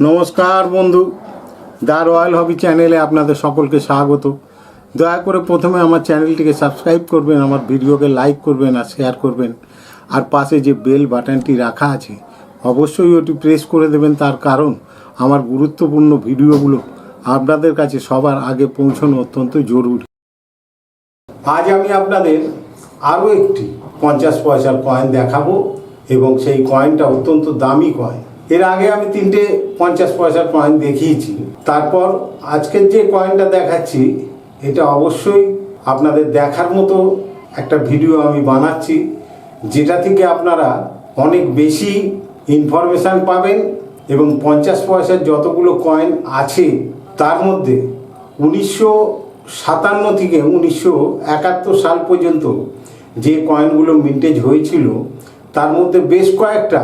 নমস্কার বন্ধু the royal হবি চ্যানেলে আপনাদের সকলকে স্বাগত। দয়া করে প্রথমে আমার চ্যানেলটিকে সাবস্ক্রাইব করবেন, আমার ভিডিওকে লাইক করবেন আর শেয়ার করবেন। আর পাশে যে বেল বাটনটি রাখা আছে, অবশ্যই ওটি প্রেস করে দেবেন। তার কারণ, আমার গুরুত্বপূর্ণ ভিডিওগুলো আপনাদের কাছে সবার আগে পৌঁছানো অত্যন্ত জরুরি। আজ আমি আপনাদের আরও একটি পঞ্চাশ পয়সার কয়েন দেখাবো এবং সেই কয়েনটা অত্যন্ত দামি কয়েন এর আগে আমি তিনটে পঞ্চাশ পয়সার কয়েন দেখিয়েছি। তারপর আজকের যে কয়েনটা দেখাচ্ছি, এটা অবশ্যই আপনাদের দেখার মতো একটা ভিডিও আমি বানাচ্ছি, যেটা থেকে আপনারা অনেক বেশি ইনফরমেশান পাবেন এবং পঞ্চাশ পয়সার যতগুলো কয়েন আছে, তার মধ্যে উনিশশো সাতান্ন থেকে উনিশশো একাত্তর সাল পর্যন্ত যে কয়েনগুলো মিন্টেজ হয়েছিল, তার মধ্যে বেশ কয়েকটা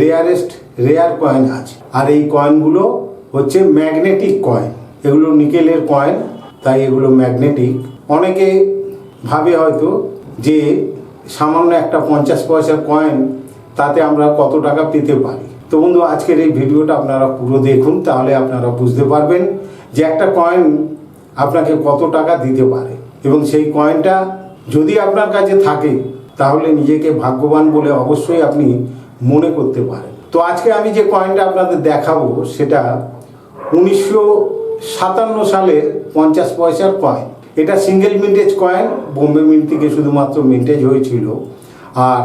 রেয়ারেস্ট রেয়ার কয়েন আছে। আর এই কয়েনগুলো হচ্ছে ম্যাগনেটিক কয়েন এগুলো নিকেলের কয়েন তাই এগুলো ম্যাগনেটিক অনেকে ভাবে হয়তো যে সামান্য একটা পঞ্চাশ পয়সার কয়েন তাতে আমরা কত টাকা পেতে পারি। তো বন্ধু, আজকের এই ভিডিওটা আপনারা পুরো দেখুন, তাহলে আপনারা বুঝতে পারবেন যে একটা কয়েন আপনাকে কত টাকা দিতে পারে। এবং সেই কয়েনটা যদি আপনার কাছে থাকে, তাহলে নিজেকে ভাগ্যবান বলে অবশ্যই আপনি মনে করতে পারেন। তো আজকে আমি যে কয়েনটা আপনাদের দেখাবো, সেটা উনিশশো সাতান্ন সালের পঞ্চাশ পয়সার কয়েন এটা single mintage coin Bombay mint থেকে শুধুমাত্র মিন্টেজ হয়েছিল। আর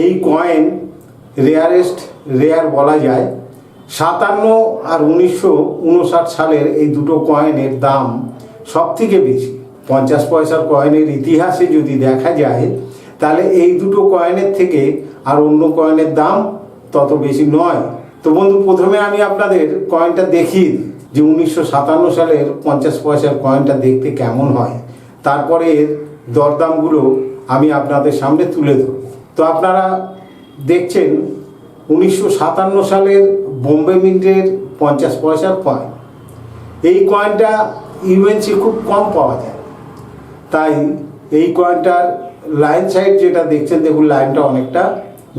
এই কয়েন রেয়ারেস্ট রেয়ার বলা যায়। সাতান্ন আর উনিশশো উনষাট সালের এই দুটো কয়েনের দাম সব থেকে বেশি। পঞ্চাশ পয়সার কয়েনের ইতিহাসে যদি দেখা যায়, তাহলে এই দুটো কয়েনের থেকে আর অন্য কয়েনের দাম তত বেশি নয়। তো বন্ধু, প্রথমে আমি আপনাদের কয়েনটা দেখিয়ে যে উনিশশো সাতান্ন সালের পঞ্চাশ পয়সার কয়েনটা দেখতে কেমন হয়। তারপরে এর দরদামগুলো আমি আপনাদের সামনে তুলে ধরব। তো আপনারা দেখছেন, উনিশশো সাতান্ন সালের বোম্বে মিন্টের পঞ্চাশ পয়সার কয়েন এই কয়েনটা ইউএনসি খুব কম পাওয়া যায়। তাই এই কয়েনটার লাইন সাইড যেটা দেখছেন, দেখুন লাইনটা অনেকটা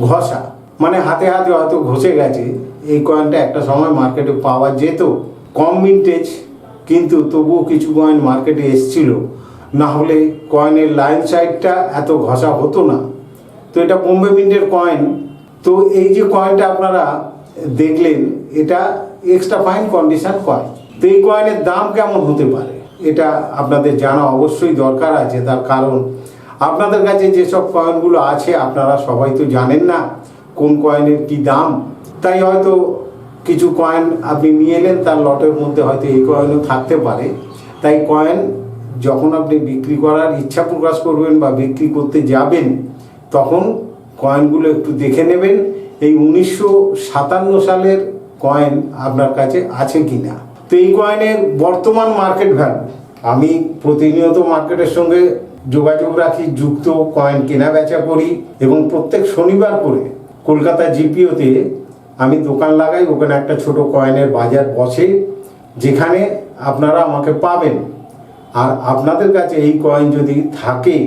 ঘষা। মানে হাতে হাতে হয়তো ঘষে গেছে। এই কয়েনটা একটা সময় মার্কেটে পাওয়া যেত। কম মিন্টেজ কিন্তু তবুও কিছু কয়েন মার্কেটে এসছিল। না হলে কয়েনের লাইন সাইডটা এত ঘষা হতো না। তো এটা বোম্বে মিন্টের কয়েন তো এই যে কয়েনটা আপনারা দেখলেন, এটা এক্সট্রা ফাইন কন্ডিশন কয়েন তো এই কয়েনের দাম কেমন হতে পারে? এটা আপনাদের জানা অবশ্যই দরকার আছে, তার কারণ আপনাদের কাছে যেসব কয়েনগুলো আছে, আপনারা সবাই তো জানেন না। কোন কয়েনের কি দাম, তাই হয়তো কিছু কয়েন আপনি নিয়ে এলেন, তার লটের মধ্যে হয়তো এই কয়েনও থাকতে পারে। তাই কয়েন যখন আপনি বিক্রি করার ইচ্ছা প্রকাশ করবেন বা বিক্রি করতে যাবেন, তখন কয়েনগুলো একটু দেখে নেবেন, এই উনিশশো সাতান্ন সালের কয়েন আপনার কাছে আছে কি না তো এই কয়েনের বর্তমান মার্কেট ভ্যালু আমি প্রতিনিয়ত মার্কেটের সঙ্গে যোগাযোগ রাখি, যুক্ত কয়েন কেনা বেচা করি এবং প্রত্যেক শনিবার করে কলকাতা জিপিওতে আমি দোকান লাগাই, ওখানে একটা ছোট কয়েনের বাজার বসে, যেখানে আপনারা আমাকে পাবেন। আর আপনাদের কাছে এই কয়েন যদি থাকে,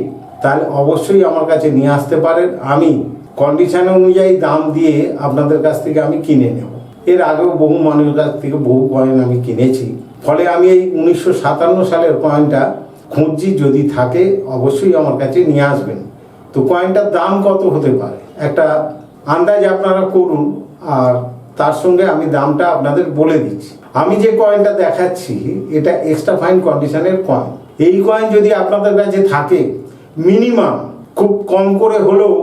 তাহলে অবশ্যই আমার কাছে নিয়ে আসতে পারেন। আমি কন্ডিশন অনুযায়ী দাম দিয়ে আপনাদের কাছ থেকে আমি কিনে নেব। এর আগেও বহু মানুষের কাছ থেকে বহু কয়েন আমি কিনেছি। ফলে আমি এই উনিশশো সাতান্ন সালের কয়েনটা খুঁজছি, যদি থাকে, অবশ্যই আমার কাছে নিয়ে আসবেন। তো কয়েনটার দাম কত হতে পারে? একটা আন্দাজ আপনারা করুন, আর তার সঙ্গে আমি দামটা আপনাদের বলে দিচ্ছি। আমি যে কয়েনটা দেখাচ্ছি, এটা এক্সট্রা ফাইন কন্ডিশনের কয়েন এই কয়েন যদি আপনাদের কাছে থাকে মিনিমাম খুব কম করে হলেও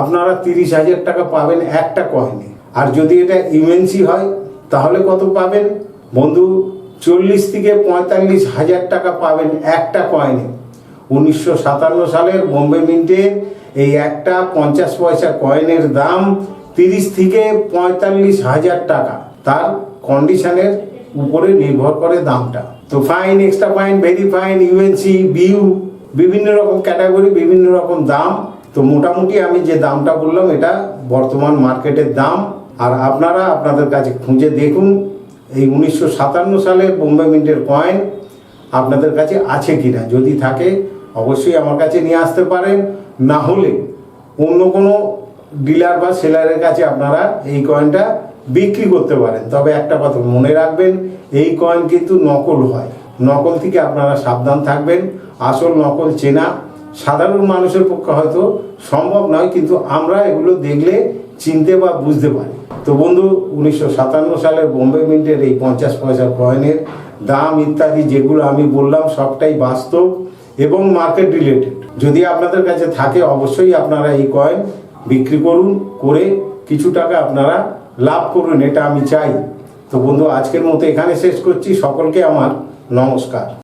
আপনারা তিরিশ হাজার টাকা পাবেন একটা কয়েনে আর যদি এটা ইউএনসি হয়, তাহলে কত পাবেন? বন্ধু, চল্লিশ থেকে পঁয়তাল্লিশ হাজার টাকা পাবেন একটা কয়েনে উনিশশো সাতান্ন সালের বোম্বে মিন্টের এই একটা পঞ্চাশ পয়সা কয়েনের দাম তিরিশ থেকে পঁয়তাল্লিশ হাজার টাকা। তার কন্ডিশনের উপরে নির্ভর করে দামটা। তো fine, extra fine, very fine UNC BU, বিভিন্ন রকম ক্যাটাগরি, বিভিন্ন রকম দাম। তো মোটামুটি আমি যে দামটা বললাম, এটা বর্তমান মার্কেটের দাম। আর আপনারা আপনাদের কাছে খুঁজে দেখুন, এই উনিশশো সাতান্ন সালের বোম্বে মিন্টের কয়েন আপনাদের কাছে আছে কিনা। যদি থাকে অবশ্যই আমার কাছে নিয়ে আসতে পারেন। না হলে অন্য কোনো ডিলার বা সেলারের কাছে আপনারা এই কয়েনটা বিক্রি করতে পারেন। তবে একটা কথা মনে রাখবেন, এই কয়েন কিন্তু নকল হয়। নকল থেকে আপনারা সাবধান থাকবেন। আসল নকল চেনা, সাধারণ মানুষের পক্ষে হয়তো সম্ভব নয়, কিন্তু আমরা এগুলো দেখলে চিনতে বা বুঝতে পারি। তো বন্ধু, উনিশশো সাতান্ন সালের বোম্বে মিন্টের এই পঞ্চাশ পয়সার কয়েনের দাম ইত্যাদি যেগুলো আমি বললাম, সবটাই বাস্তব। এবং মার্কেট রিলেটেড যদি আপনাদের কাছে থাকে, অবশ্যই আপনারা এই কয়েন বিক্রি করুন, করে কিছু টাকা আপনারা লাভ করুন, এটা আমি চাই। তো বন্ধু, আজকের মতো এখানে শেষ করছি। সকলকে আমার নমস্কার।